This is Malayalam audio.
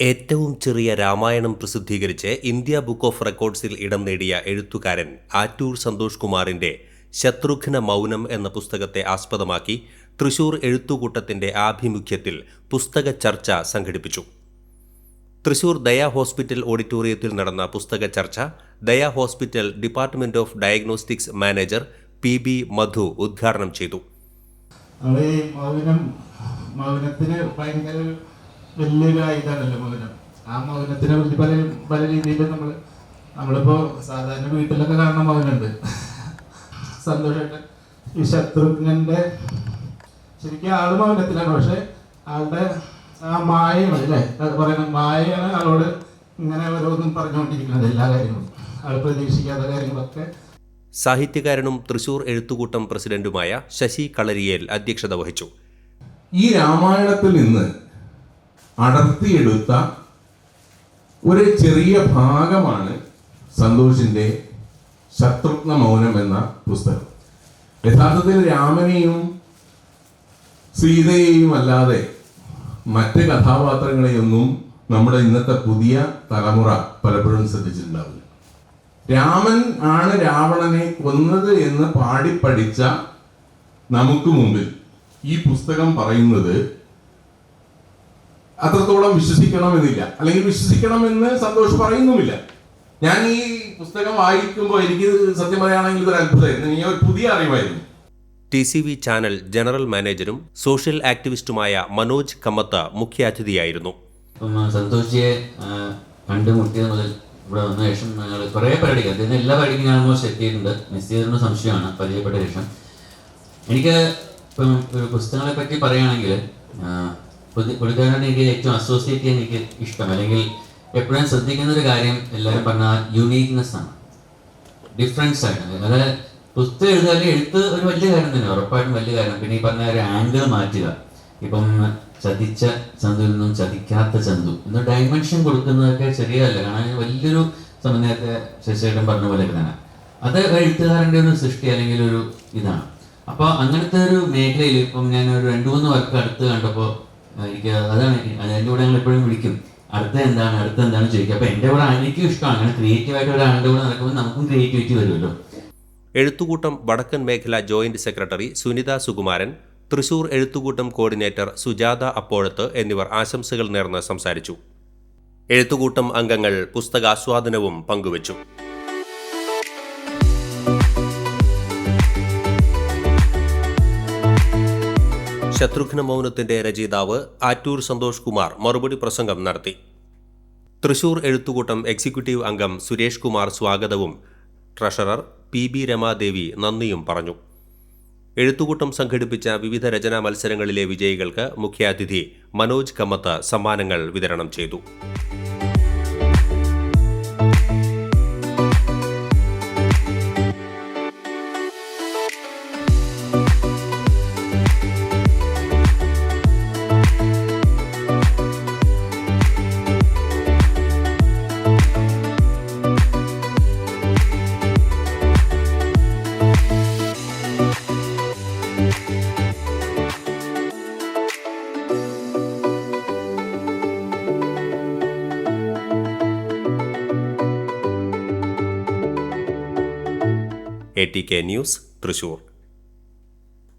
ഏറ്റവും ചെറിയ രാമായണം പ്രസിദ്ധീകരിച്ച് ഇന്ത്യ ബുക്ക് ഓഫ് റെക്കോർഡ്സിൽ ഇടം നേടിയ എഴുത്തുകാരൻ ആറ്റൂർ സന്തോഷ് കുമാറിന്റെ ശത്രുഘ്ന മൗനം എന്ന പുസ്തകത്തെ ആസ്പദമാക്കി തൃശൂർ എഴുത്തുകൂട്ടത്തിന്റെ ആഭിമുഖ്യത്തിൽ പുസ്തക ചർച്ച സംഘടിപ്പിച്ചു. തൃശൂർ ദയാ ഹോസ്പിറ്റൽ ഓഡിറ്റോറിയത്തിൽ നടന്ന പുസ്തക ചർച്ച Daya hospital department of diagnostics manager P B Madhu ഉദ്ഘാടനം ചെയ്തു. മൗനം ഭയങ്കര വലിയൊരു ഇതാണല്ലോ മൗനം ആ മൗനത്തിന് പറ്റി പല പല രീതിയിൽ നമ്മൾ നമ്മളിപ്പോ സാധാരണ വീട്ടിലൊക്കെ കാണുന്ന മൗനുണ്ട് സന്തോഷമായിട്ട് ഈ ശത്രുഘ്നന്റെ ശരിക്കും ആൾ മൗനത്തിലാണ് പക്ഷെ ആളുടെ ആ മായയാണ് അല്ലേ? അത് പറയുന്നത് മായയാണ് ആളോട് ഇങ്ങനെ ഓരോന്നും പറഞ്ഞുകൊണ്ടിരിക്കുന്നത് എല്ലാ കാര്യങ്ങളും. ആൾ പ്രതീക്ഷിക്കാത്ത കാര്യങ്ങളൊക്കെ. സാഹിത്യകാരനും തൃശൂർ എഴുത്തുകൂട്ടം പ്രസിഡന്റുമായ ശശി കളരിയേൽ അധ്യക്ഷത വഹിച്ചു. ഈ രാമായണത്തിൽ നിന്ന് അടർത്തിയെടുത്ത ഒരു ചെറിയ ഭാഗമാണ് സന്തോഷിന്റെ ശത്രുഘ്ന മൗനം എന്ന പുസ്തകം. യഥാർത്ഥത്തിൽ രാമനെയും സീതയെയും അല്ലാതെ മറ്റ് കഥാപാത്രങ്ങളെയൊന്നും നമ്മുടെ ഇന്നത്തെ പുതിയ തലമുറ പലപ്പോഴും ശ്രദ്ധിച്ചിട്ടുണ്ടാവില്ല. രാമൻ ആണ് രാവണനെ കൊന്നത് എന്ന് പാടിപ്പഠിച്ച നമുക്ക് മുമ്പിൽ ഈ പുസ്തകം പറയുന്നത് അത്രത്തോളം വിശ്വസിക്കണമെന്നില്ല. അല്ലെങ്കിൽ വിശ്വസിക്കണമെന്ന് സന്തോഷ് പറയുന്നുമില്ല. ഞാൻ ഈ പുസ്തകം വായിക്കുമ്പോൾ എനിക്ക് സത്യം പറയുകയാണെങ്കിൽ ഇതൊരു അത്ഭുതമായിരുന്നു. ഇനി ഒരു പുതിയ അറിവായിരുന്നു. T C V channel general മാനേജറും social ആക്ടിവിസ്റ്റുമായ മനോജ് കമ്മത്ത മുഖ്യ അതിഥിയായിരുന്നു സന്തോഷിയെ കണ്ടുമുട്ടിയത് മുതൽ ഇവിടെ വന്ന ശേഷം ഞങ്ങൾ കുറേ പരിപാടികൾ അദ്ദേഹം എല്ലാ പരിപാടിക്കും ഞാൻ ഓൾമോസ്റ്റ് എത്തിയിട്ടുണ്ട് മിസ് ചെയ്തിരുന്ന സംശയമാണ് പരിചയപ്പെട്ട ശേഷം. എനിക്ക് ഇപ്പം ഒരു പുസ്തകങ്ങളെ പറ്റി പറയുകയാണെങ്കിൽ ആ, പുതി- പുള്ളിക്കാരനെ എനിക്ക് ഏറ്റവും അസോസിയേറ്റ് ചെയ്യാൻ എനിക്ക് ഇഷ്ടം. അല്ലെങ്കിൽ എപ്പോഴും ശ്രദ്ധിക്കുന്ന ഒരു കാര്യം എല്ലാവരും പറഞ്ഞ യുണീക്നെസ് ആണ്. ഡിഫറൻസ് ആണ്. അതായത് പുസ്തകം എഴുതുക എഴുത്ത് ഒരു വലിയ കാര്യം തന്നെ ഉറപ്പായിട്ടും വലിയ കാര്യം. പിന്നെ ഈ പറഞ്ഞ ഒരു ആംഗിൾ മാറ്റുക. ഇപ്പം ചതിച്ച ചന്തുവിൽ നിന്നും ചതിക്കാത്ത ചന്തു എന്ന ഡയമെൻഷൻ കൊടുക്കുന്നതൊക്കെ ശരിയല്ല. കാരണം വലിയൊരു സമയത്തെ ശശിയേട്ടൻ പറഞ്ഞ പോലെ തന്നെ. അത് എഴുത്തുകാരന്റെ ഒരു സൃഷ്ടി അല്ലെങ്കിൽ ഒരു ഇതാണ്. അപ്പോൾ അങ്ങനത്തെ ഒരു മേഖലയിൽ ഇപ്പം ഞാൻ ഒരു രണ്ട് മൂന്ന് വർക്ക് അടുത്ത് കണ്ടപ്പോൾ അതാണ് അതിന്റെ കൂടെ ഞങ്ങൾ എപ്പോഴും വിളിക്കും. അടുത്ത എന്താണ് അടുത്ത എന്താണ് ചോദിക്കുക. അപ്പോൾ എന്റെ കൂടെ എനിക്കും ഇഷ്ടമാണ്. അങ്ങനെ ക്രിയേറ്റീവായിട്ട് ഒരാളുടെ കൂടെ നടക്കുമ്പോൾ നമുക്കും ക്രിയേറ്റിവിറ്റി വരുമല്ലോ. എഴുത്തുകൂട്ടം വടക്കൻ മേഖല joint secretary Sunitha Sukumaran Thrissur Ezhuthukoottam coordinator Sujatha Appozhath എന്നിവർ ആശംസകൾ നേർന്ന് സംസാരിച്ചു. എഴുത്തുകൂട്ടം അംഗങ്ങൾ പുസ്തകാസ്വാദനവും പങ്കുവച്ചു. ശത്രുഘ്ന മൗനത്തിന്റെ രചയിതാവ് ആറ്റൂർ സന്തോഷ് കുമാർ മറുപടി പ്രസംഗം നടത്തി. തൃശൂർ എഴുത്തുകൂട്ടം എക്സിക്യൂട്ടീവ് അംഗം സുരേഷ് കുമാർ സ്വാഗതവും ട്രഷറർ പി ബി രമാദേവി നന്ദിയും പറഞ്ഞു. എഴുത്തുകൂട്ടം സംഘടിപ്പിച്ച വിവിധ രചനാ മത്സരങ്ങളിലെ വിജയികൾക്ക് മുഖ്യാതിഥി മനോജ് കമ്മത്ത് സമ്മാനങ്ങൾ വിതരണം ചെയ്തു. A T K news Thrissur.